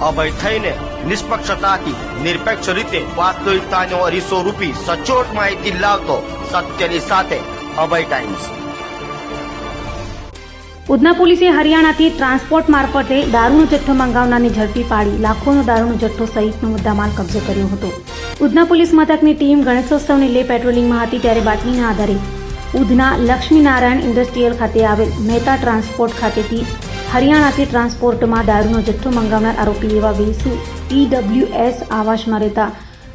અભય થઈને નિષ્પક્ષતાથી, નિરપેક્ષ રીતે વાસ્તવિકતાનો અરીસો રૂપી સચોટ માહિતી લાવતો સત્યની સાથે અભય ટાઈમ્સ. ઉધના પોલીસે હરિયાણાથી ટ્રાન્સપોર્ટ મારફતે દારૂનો જથ્થો મંગાવનારની ઝડપી પાડી લાખોનો દારૂનો જથ્થો સહિતનો મુદ્દામાલ કબજે કર્યો હતો. ઉધના પોલીસ મથકની ટીમ ગણેશોત્સવને લે પેટ્રોલિંગમાં હતી ત્યારે બાતમીના આધારે ઉધના લક્ષ્મીનારાયણ ઇન્ડસ્ટ્રીયલ ખાતે આવેલ મહેતા ટ્રાન્સપોર્ટ ખાતેથી હરિયાણાથી ટ્રાન્સપોર્ટમાં દારૂનો જથ્થો મંગાવનાર આરોપી એવા વેસુ ઈડબ્લ્યુએસ આવાસમાં રહેતા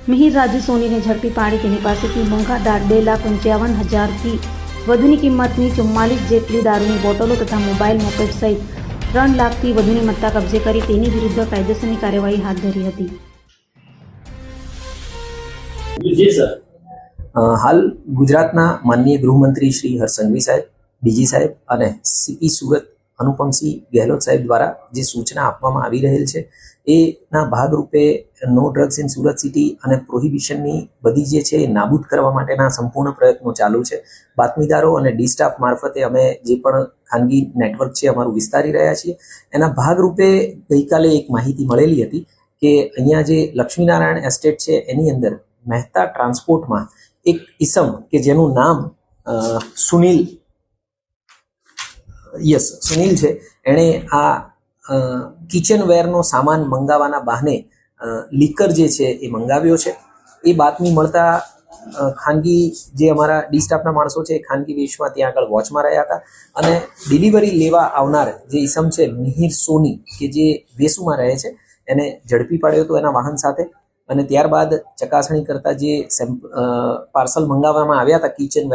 મિહિર રાજુ સોનીને ઝડપી પાડી તેની પાસેથી મોંઘા દાળ બે લાખ પંચાવન હજારથી વધુની કિંમતની ચુમ્માલીસ જેટલી દારૂની બોટલો તથા મોબાઈલ મોકેટ સહિત ત્રણ લાખથી વધુની મત્તા કબજે કરી તેની વિરુદ્ધ કાયદેસરની કાર્યવાહી હાથ ધરી હતી. સર. હાલ ગુજરાતના માનનીય ગૃહમંત્રી શ્રી હર્ષ સાહેબ ડીજી સાહેબ અને સીપી સુરત અનુપમસિંહ ગેહલોત સાહેબ દ્વારા જે સૂચના આપવામાં આવી રહેલ છે, એના ભાગરૂપે no drugs in Surat city અને પ્રોહિબિશનની બધી જે છે એ નાબૂદ કરવા માટેના સંપૂર્ણ પ્રયત્નો ચાલુ છે. બાતમીદારો અને ડી સ્ટાફ મારફતે અમે જે પણ ખાનગી નેટવર્ક છે અમારું વિસ્તારી રહ્યા છીએ. એના ભાગરૂપે ગઈકાલે એક માહિતી મળેલી હતી કે અહીંયા જે લક્ષ્મીનારાયણ એસ્ટેટ છે, એની અંદર મહેતા ટ્રાન્સપોર્ટમાં એક ઇસમ કે જેનું નામ સુનિલ યસ, સુનિલ છે. એણે આ કિચન વેરનો સામાન મંગાવવાના બહાને લીકર જે છે એ મંગાવ્યો છે. એ બાતમી મળતા ખાનગી જે અમારા ડી સ્ટાફના માણસો છે એ ખાનગી વેશમાં ત્યાં આગળ વોચમાં રહ્યા હતા. અને ડિલિવરી લેવા આવનાર જે ઈસમ છે મિહિર સોની, કે જે વેસુમાં રહે છે, એને ઝડપી પાડ્યો હતો એના વાહન સાથે. અને ત્યારબાદ ચકાસણી કરતા જે પાર્સલ મંગાવવામાં આવ્યા હતા કિચન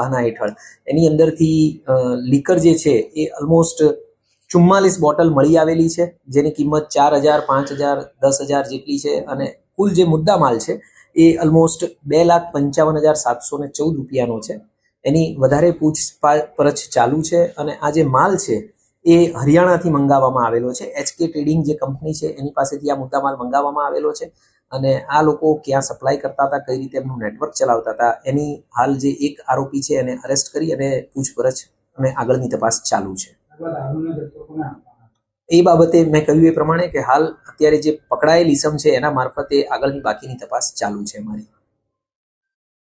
બહાના હેઠળ. એની અંદરથી લીકર જે છે, એ ઓલમોસ્ટ ચુમ્માલીસ બોટલ મળી આવેલી છે, જેની કિંમત ચાર હજાર, પાંચ હજાર, દસ હજાર જેટલી છે અને કુલ જે મુદ્દા માલ છે, એ ઓલમોસ્ટ બે લાખ પંચાવન હજાર સાતસો ને ચૌદ રૂપિયાનો છે. એની વધારે પૂછપરછ ચાલુ છે અને આ જે માલ છે, એ હરિયાણાથી મંગાવવામાં આવેલો છે. એચકે ટ્રેડિંગ જે કંપની છે, એની પાસેથી આ મુદ્દામાલ મંગાવવામાં આવેલો છે. અને આ લોકો ક્યાં સપ્લાય કરતા હતા, કઈ રીતે એમનું નેટવર્ક ચલાવતા હતા, એની હાલ જે એક આરોપી છે એને અરેસ્ટ કરી અને પૂછપરછ અને આગળની તપાસ ચાલુ છે. એ બાબતે મેં કહ્યું એ પ્રમાણે કે હાલ અત્યારે જે પકડાયેલ ઇસમ છે એના મારફતે આગળની બાકીની તપાસ ચાલુ છે અમારી